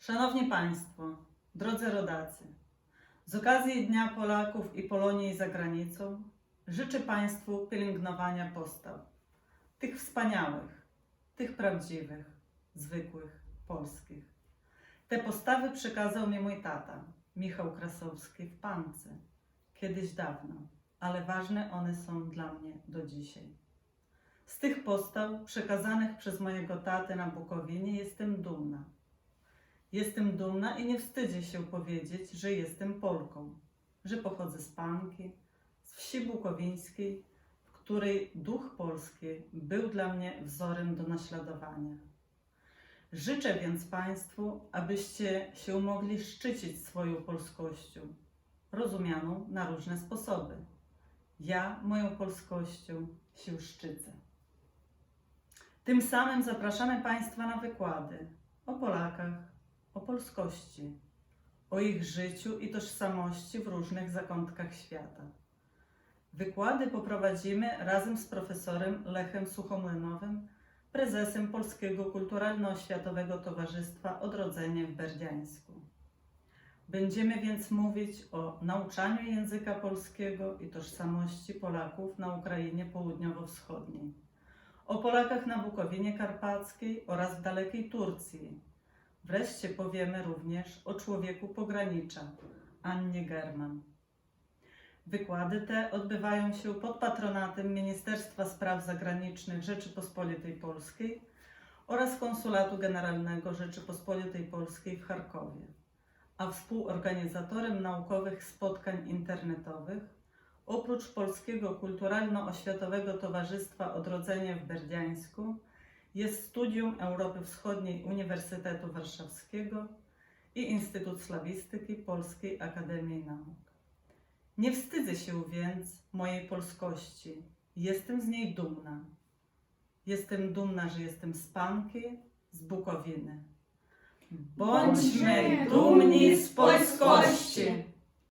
Szanowni Państwo, drodzy rodacy, z okazji Dnia Polaków i Polonii za granicą życzę Państwu pielęgnowania postaw, tych wspaniałych, tych prawdziwych, zwykłych, polskich. Te postawy przekazał mi mój tata, Michał Krasowski w Pance, kiedyś dawno, ale ważne one są dla mnie do dzisiaj. Z tych postaw przekazanych przez mojego tatę na Bukowinie jestem dumna. Jestem dumna i nie wstydzę się powiedzieć, że jestem Polką, że pochodzę z Panki, z wsi bukowińskiej, w której duch polski był dla mnie wzorem do naśladowania. Życzę więc Państwu, abyście się mogli szczycić swoją polskością, rozumianą na różne sposoby. Ja moją polskością się szczycę. Tym samym zapraszamy Państwa na wykłady o Polakach, o polskości, o ich życiu i tożsamości w różnych zakątkach świata. Wykłady poprowadzimy razem z profesorem Lechem Suchomlynowym, prezesem Polskiego Kulturalno-Oświatowego Towarzystwa Odrodzenie w Berdziańsku. Będziemy więc mówić o nauczaniu języka polskiego i tożsamości Polaków na Ukrainie Południowo-Wschodniej, o Polakach na Bukowinie Karpackiej oraz w dalekiej Turcji. Wreszcie powiemy również o człowieku pogranicza, Annie German. Wykłady te odbywają się pod patronatem Ministerstwa Spraw Zagranicznych Rzeczypospolitej Polskiej oraz Konsulatu Generalnego Rzeczypospolitej Polskiej w Charkowie, a współorganizatorem naukowych spotkań internetowych oprócz Polskiego Kulturalno-Oświatowego Towarzystwa Odrodzenie w Berdziańsku jest Studium Europy Wschodniej Uniwersytetu Warszawskiego i Instytut Slawistyki Polskiej Akademii Nauk. Nie wstydzę się więc mojej polskości. Jestem z niej dumna. Jestem dumna, że jestem z Panki, z Bukowiny. Bądźmy dumni z polskości!